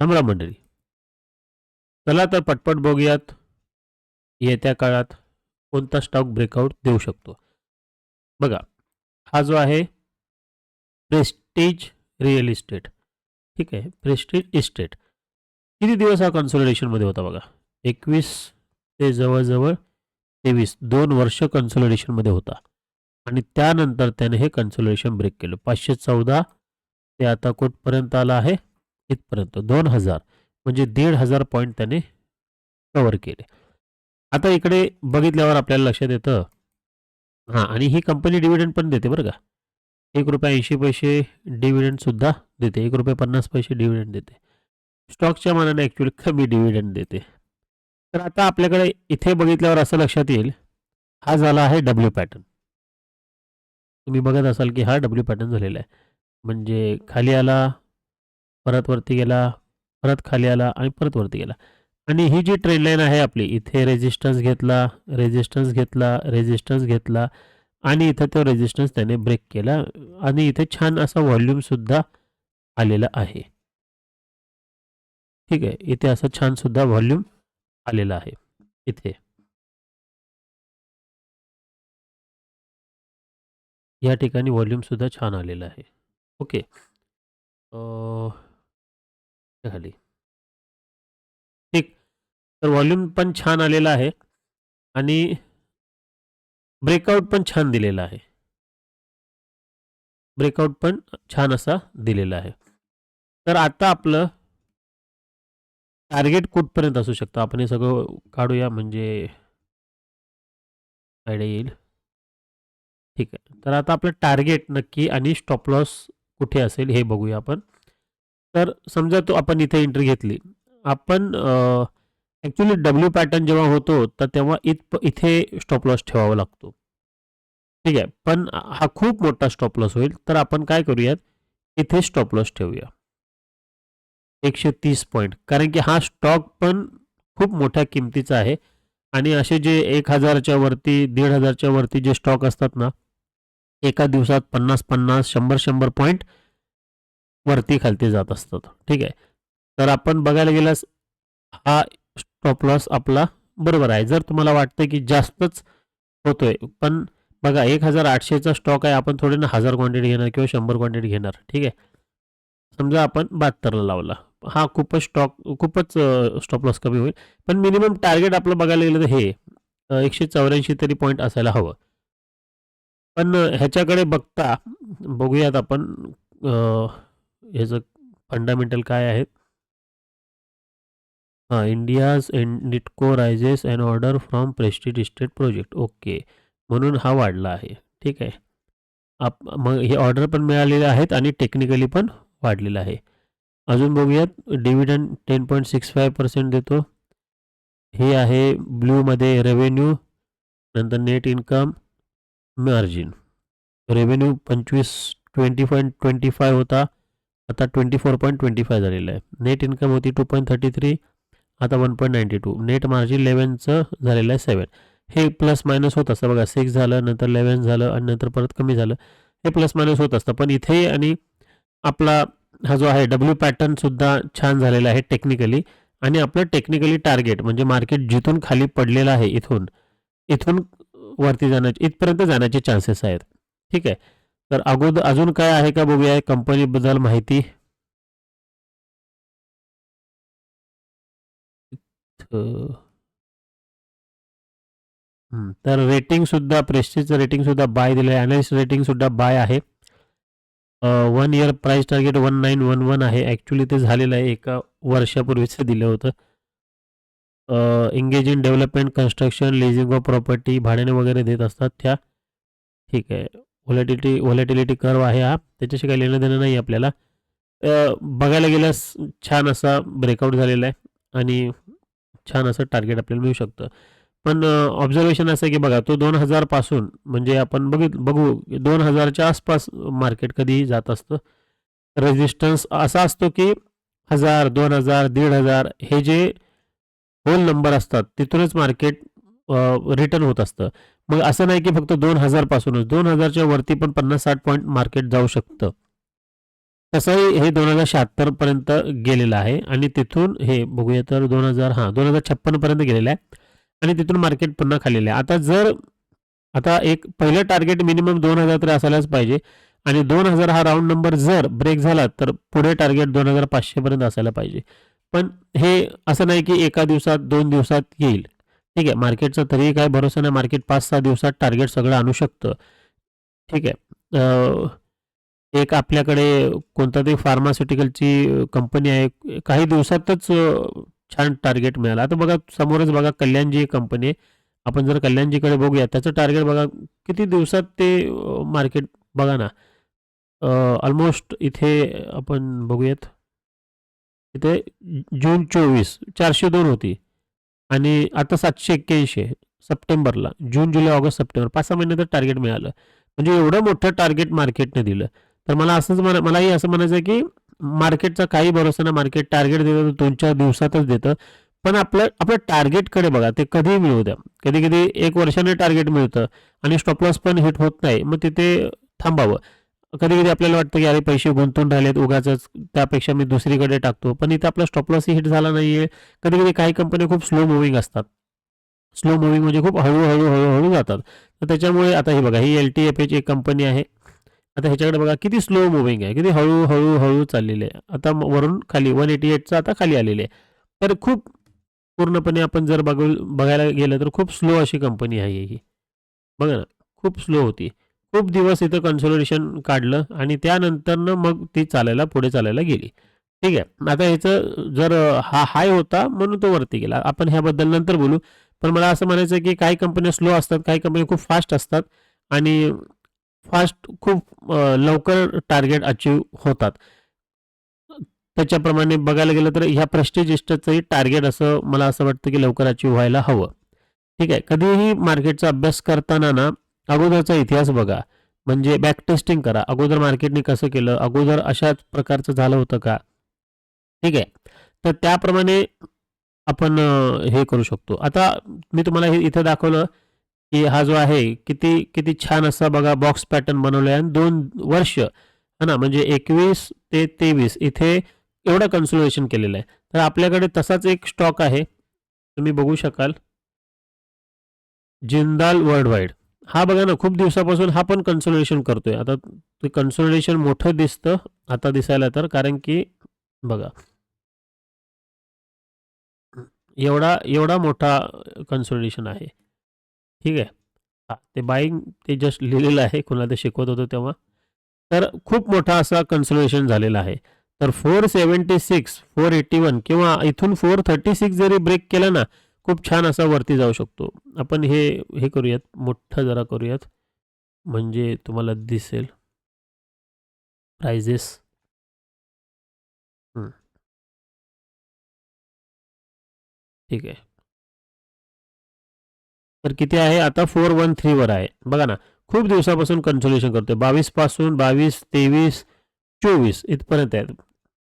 रामराम मंडळी. चला तर पटपट बघूयात. येत्या काळात कोणता स्टॉक ब्रेकआउट देऊ शकतो? बघा हा जो आहे प्रेस्टीज रिअल इस्टेट ठीक आहे प्रेस्टीज इस्टेट किती दिवस हा कन्सोलिडेशनमध्ये होता बघा? एकवीस ते जवळजवळ तेवीस दोन वर्ष कन्सोलिडेशनमध्ये होता. आणि त्यानंतर त्याने हे कन्सोलिडेशन ब्रेक केलं. पाचशे चौदा ते आता कुठपर्यंत आलं आहे. इथपर्यंत. दोन हजार. म्हणजे दीड हजार पॉईंट त्याने कवर केले. आता इकडे बघितल्यावर आपल्याला लक्षात येतं हां आणि ही कंपनी डिव्हिडंड पण देते बरं का. एक रुपये ऐंशी पैसे डिव्हिडंडसुद्धा देते. एक रुपये पन्नास पैसे डिव्हिडंड देते. स्टॉकच्या मानाने ॲक्च्युली कमी डिव्हिडंड देते. तर आता आपल्याकडे इथे बघितल्यावर असं लक्षात येईल हा झाला आहे डब्ल्यू पॅटर्न तुम्ही बघत असाल की हा डब्ल्यू पॅटर्न झालेला आहे. म्हणजे खाली आला परत वरती गेला परत खाली आला आणि परत वरती गेला. आणि ही जी ट्रेंड लाईन आहे आपली इथे रेजिस्टन्स घेतला रेजिस्टन्स घेतला रेजिस्टन्स घेतला आणि इथं तो रेजिस्टन्स त्याने ब्रेक केला आणि इथे छान असा व्हॉल्यूमसुद्धा आलेला आहे. ठीक आहे इथे असं छानसुद्धा व्हॉल्यूम आलेला आहे इथे. या ठिकाणी व्हॉल्यूमसुद्धा छान आलेला आहे. ओके खाली ठीक. तर व्हॉल्यूम पण छान आलेला आहे आणि ब्रेकआउट पण छान दिलेला आहे. ब्रेकआउट पण छान असा दिलेला आहे. तर आता आपलं टार्गेट कुठपर्यंत असू शकतं? आपण हे सगळं काढूया म्हणजे आयडिया येईल. ठीक आहे. तर आता आपलं टार्गेट नक्की आणि स्टॉप लॉस कुठे असेल हे बघूया आपण. तर समजा तो आपण इथे एंट्री घेतली. आपण ॲक्च्युली डब्ल्यू पॅटर्न जेव्हा होतो तर तेव्हा इत इथे स्टॉप लॉस ठेवावा लागतो. ठीक आहे पण हा खूप मोठा स्टॉप लॉस होईल तर आपण काय करूयात? इथे स्टॉप लॉस ठेवूया. एकशे तीस पॉईंट कारण की हा स्टॉक पण खूप मोठ्या किमतीचा आहे. आणि असे जे एक हजारच्या वरती दीड हजारच्या वरती जे स्टॉक असतात ना एका दिवसात पन्नास पन्नास शंभर शंभर पॉईंट वरती खालती जात असतात. ठीक आहे? तर आपण बघायला गेल्यास हा स्टॉप लॉस आपला बरोबर आहे. जर तुम्हाला वाटतं की जास्तच होतोय पण बघा एक हजार आठशेचा स्टॉक आहे आपण थोडे ना हजार क्वांटिटी घेणार किंवा शंभर क्वांटिटी घेणार. ठीक आहे? समजा आपण बहात्तरला लावला. हा खूपच स्टॉक खूपच स्टॉप लॉस कमी होईल. पण मिनिमम टार्गेट आपलं बघायला गेलं तर हे एकशे चौऱ्याऐंशी तरी पॉईंट असायला हवं. पण ह्याच्याकडे बघता बघूयात आपण ह्याचं फंडामेंटल काय आहे? हां India's and Nitco rises and order from Prestige Estate project okay. म्हणून हा वाढला आहे. ठीक आहे. आप मग हे ऑर्डर पण मिळालेले आहेत आणि टेक्निकली पण वाढलेलं आहे. अजून बघूयात. Dividend ten point six five percent देतो. हे आहे ब्ल्यूमध्ये रेव्हेन्यू नंतर नेट इन्कम मार्जिन रेव्हेन्यू पंचवीस ट्वेंटी पॉईंट ट्वेंटी फाय होता. आता twenty four point twenty five झालेलं आहे. नेट इन्कम होती टू पॉईंट थर्टी थ्री आता one point ninety two net margin लेवनचं झालेलं आहे सेवन हे प्लस मायनस होत असतं. बघा सिक्स झालं नंतर लेवन झालं आणि नंतर परत कमी झालं. हे प्लस मायनस होत असतं. पण इथे आणि आपला हा जो आहे डब्ल्यू पॅटर्नसुद्धा छान झालेला आहे टेक्निकली आणि आपलं टेक्निकली टार्गेट म्हणजे मार्केट जिथून खाली पडलेलं आहे इथून इथून वरती जाण्याचे इथपर्यंत जाण्याचे चान्सेस आहेत. ठीक आहे? तर अगोदर अजून काय आहे का बघूया कंपनीबद्दल माहिती? तर रेटिंग सुद्धा रेटिंगसुद्धा रेटिंग सुद्धा बाय दिलं आहे अनालिस्ट रेटिंगसुद्धा बाय आहे. One year price target one nine one one आहे. ॲक्च्युली ते झालेलं आहे एका वर्षापूर्वीच दिलं होतं. Engage in development construction leasing of property भाड्याने वगैरे देत असतात त्या. ठीक आहे. व्हॉलॅटिलिटी व्हॉलॅटिलिटी कर्व आहे हा. त्याच्याशी काही लेणं देणं नाही आपल्याला. बघायला गेल्यास छान असा ब्रेकआउट झालेला आहे आणि छान असं टार्गेट आपल्याला मिळू शकतं. पण ऑब्झर्वेशन असं आहे की बघा तो दोन हजारपासून म्हणजे आपण बघित बघू दोन हजारच्या आसपास मार्केट कधीही जात असतं. रेजिस्टन्स असा असतो की हजार दोन हजार दीड हजार हे जे होल नंबर असतात तिथूनच मार्केट रिटर्न होत असतं. मग असं नाही की फक्त दोन हजारपासूनच दोन हजारच्या वरती पण पन्नास साठ पॉईंट मार्केट जाऊ शकतं. तसंही हे दोन हजार शहात्तरपर्यंत गेलेलं आहे आणि तिथून हे बघूया तर दोन हजार हां दोन हजार छप्पनपर्यंत गेलेलं आहे आणि तिथून मार्केट पुन्हा खाल्लेलं आहे आता जर आता एक पहिलं टार्गेट मिनिमम दोन हजार तरी असायलाच पाहिजे आणि दोन हजार हा राऊंड नंबर जर ब्रेक झाला तर पुढे टार्गेट दोन हजार पाचशेपर्यंत असायला पाहिजे. पण हे असं नाही की एका दिवसात दोन दिवसात येईल. ठीक आहे. मार्केटचा तरीही काय भरोसा नाही. मार्केट पाच सहा दिवसात टार्गेट सगळं आणू शकतं. ठीक आहे. एक आपल्याकडे कोणता तरी फार्मास्युटिकलची कंपनी आहे. काही दिवसातच छान टार्गेट मिळालं. आता बघा समोरच बघा कल्याणजी कंपनी आहे. आपण जर कल्याणजीकडे बघूया त्याचं टार्गेट बघा किती दिवसात ते मार्केट बघा ना. ऑलमोस्ट इथे आपण बघूयात. इथे जून चोवीस चारशे दोन होती. आणि आता सातशे एक्क्याऐंशी आहे सप्टेंबरला. जून जुलै ऑगस्ट सप्टेंबर. पाच सहा महिन्यात टार्गेट मिळालं. म्हणजे एवढं मोठं टार्गेट मार्केटने दिलं. तर मला असंच म्हणा मलाही असं म्हणायचं आहे की मार्केटचा काही भरोसा नाही. मार्केट टार्गेट देतं दोन चार दिवसातच देतं. पण आपलं आपल्या टार्गेटकडे बघा. ते कधीही मिळू द्या. कधी कधी एक वर्षाने टार्गेट मिळतं आणि स्टॉपलॉस पण हिट होत नाही. मग तिथे थांबावं. कधी कधी आपल्याला वाटतं की अरे पैसे गुंतून राहिलेत उगाच त्यापेक्षा मी दुसरीकडे टाकतो. पण इथे आपला स्टॉपलॉसही हिट झाला नाहीये. कधी कधी काही कंपन्या खूप स्लो मुव्हिंग असतात. स्लो मुव्हिंग म्हणजे खूप हळूहळू हळूहळू जातात. तर त्याच्यामुळे आता हे बघा ही एल टी एफ एच एक कंपनी आहे. आता ह्याच्याकडे बघा किती स्लो मुव्हिंग आहे. किती हळूहळू हळू चाललेले चाललेली आहे. आता वरून खाली वन एटी एटचं आता खाली आलेले आहे. तर खूप पूर्णपणे आपण जर बघू बघायला गेलं तर खूप स्लो अशी कंपनी आहे ही. बघा ना खूप स्लो होती. खूप दिवस इथं कन्सोलिडेशन काढलं आणि त्यानंतरनं मग ती चालायला पुढे चालायला गेली. ठीक आहे. आता ह्याचं जर हा हाय होता म्हणून तो वरती गेला. आपण ह्याबद्दल नंतर बोलू. पण मला असं म्हणायचं आहे की काही कंपन्या स्लो असतात काही कंपन्या खूप फास्ट असतात आणि फास्ट खूप लवकर टार्गेट अचीव होतात. त्याच्याप्रमाणे बघायला गेलं तर ह्या प्रेस्टिजिस्टचंही टार्गेट असं मला असं वाटतं की लवकर अचीव व्हायला हवं. ठीक आहे. कधीही मार्केटचा अभ्यास करताना ना अगोदरचा इतिहास बघा. म्हणजे बॅक टेस्टिंग करा. अगोदर मार्केटने कसं केलं? अगोदर अशाच प्रकारचं झालं होतं का? ठीक आहे. तर त्याप्रमाणे आपण हे करू शकतो. आता मी तुम्हाला हे इथं दाखवलं की हा जो आहे किती किती छान असा बघा बॉक्स पॅटर्न बनवला आहे आणि दोन वर्ष है ना? म्हणजे एकवीस ते तेवीस इथे एवढं कन्सुलेशन केलेलं आहे. तर आपल्याकडे तसाच एक स्टॉक आहे. तुम्ही बघू शकाल. जिंदाल वर्ल्ड वाईड हा बघा ना खूप दिवसापासून हा पण कन्सोलिडेशन करतोय. आता ते कन्सोलिडेशन मोठं दिसतं आता दिसायला तर कारण की बघा. एवढा एवढा मोठा कन्सोलिडेशन आहे. ठीक आहे? हा ते बाईंग ते जस्ट लिहिलेलं आहे कुणाला ते शिकवत होतो तेव्हा. तर खूप मोठा असा कन्सोलिडेशन झालेला आहे. तर four seventy six four eighty one किंवा इथून फोर थर्टी सिक्स जरी ब्रेक केला ना खूप छान असा वरती जाऊ शकतो. आपण हे हे करूयात मोठं जरा करूयात. म्हणजे तुम्हाला दिसेल. प्राइजेस ठीक आहे. तर किती आहे? आता फोर वन थ्रीवर आहे. बघा ना खूप दिवसापासून कन्सोलेशन करतोय. बावीसपासून बावीस तेवीस चोवीस इथपर्यंत आहेत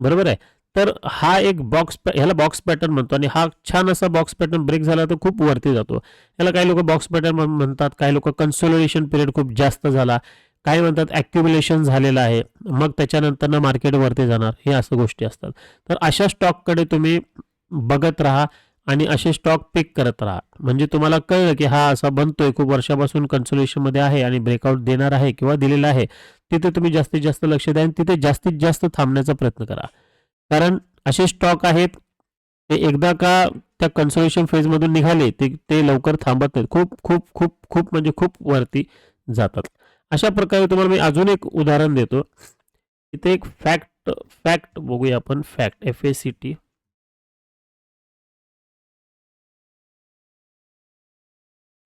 बरोबर आहे? तर हा एक बॉक्स ह्याला बॉक्स पॅटर्न म्हणतो आणि हा छान असा बॉक्स पॅटर्न ब्रेक झाला तर खूप वरती जातो. ह्याला काही लोक बॉक्स पॅटर्न म्हणतात काही लोक कन्सोलिडेशन पिरियड खूप जास्त झाला काही म्हणतात ॲक्युम्युलेशन झालेलं आहे मग त्याच्यानंतर मार्केट वरती जाणार हे असं गोष्टी असतात. तर अशा स्टॉककडे तुम्ही बघत राहा आणि असे स्टॉक पिक करत राहा. म्हणजे तुम्हाला कळलं की हा असा बनतोय खूप वर्षापासून कन्सोलेशनमध्ये आहे आणि ब्रेकआउट देणार आहे किंवा दिलेला आहे तिथे तुम्ही जास्तीत जास्त लक्ष द्या आणि तिथे जास्तीत जास्त थांबण्याचा प्रयत्न करा. कारण असे स्टॉक आहेत ते एकदा का त्या कन्सोलेशन फेजमधून निघाले ते ते लवकर थांबत नाहीत. खूप खूप खूप खूप म्हणजे खूप वरती जातात. अशा प्रकारे तुम्हाला मी अजून एक उदाहरण देतो. इथे एक फॅक्ट फॅक्ट बघूया आपण. Fact F A C T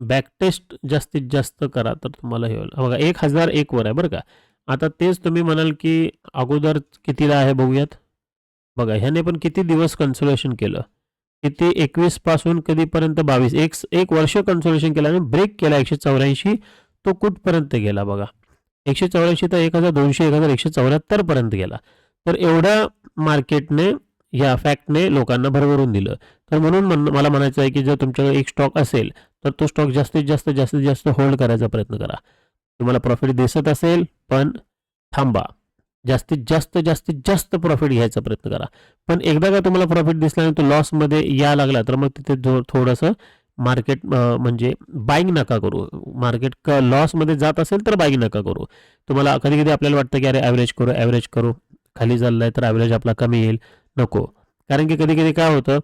backtest जास्तीत जास्त करा तर तुम्हाला हे होईल. बघा एक हजार एकवर आहे बरं का? आता तेच तुम्ही म्हणाल की अगोदर कितीला आहे बघूयात? बघा ह्याने पण किती दिवस कन्सोलेशन केलं? किती एकवीसपासून कधीपर्यंत बावीस? एक एक वर्ष कन्सोलेशन केलं आणि ब्रेक केला एकशे चौऱ्याऐंशी तो कुठपर्यंत गेला बघा? एकशे चौऱ्याऐंशी तर एक हजार दोनशे एक हजार एकशे चौऱ्याहत्तर पर्यंत गेला. तर एवढ्या मार्केटने या फॅक्टने लोकांना भरभरून दिलं. तर म्हणून मन मला म्हणायचं आहे की जर तुमच्याकडे एक स्टॉक असेल तर तो स्टॉक जास्तीत जास्त जास्तीत जास्त होल्ड करायचा प्रयत्न करा. तुम्हाला प्रॉफिट दिसत असेल पण थांबा. जास्तीत जास्त जास्तीत जास्त प्रॉफिट घ्यायचा प्रयत्न करा. पण एकदा का तुम्हाला प्रॉफिट दिसला आणि तो लॉसमध्ये या लागला तर मग तिथे जो थोडंसं मार्केट म्हणजे बाईंग नका करू. मार्केट क लॉसमध्ये जात असेल तर बाईंग नका करू. तुम्हाला कधी कधी आपल्याला वाटतं की अरे ॲव्हरेज करू ॲव्हरेज करू. खाली चाललं आहे तर ॲव्हरेज आपला कमी येईल. नको. कारण की कधी कधी काय होतं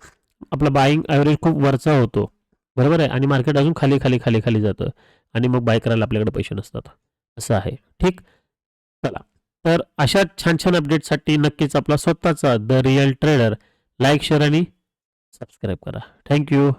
आपलं बाईंग ॲव्हरेज खूप वरचा होतो. बरोबर आहे? आणि मार्केट अजून खाली खाली खाली खाली जातं. आणि मग बाय करायला आपल्याकडे पैसे नसतात. असं आहे. ठीक? चला. तर अशा छान छान अपडेटसाठी नक्कीच आपला स्वतःचा the real trader like share आणि सबस्क्राईब करा. Thank you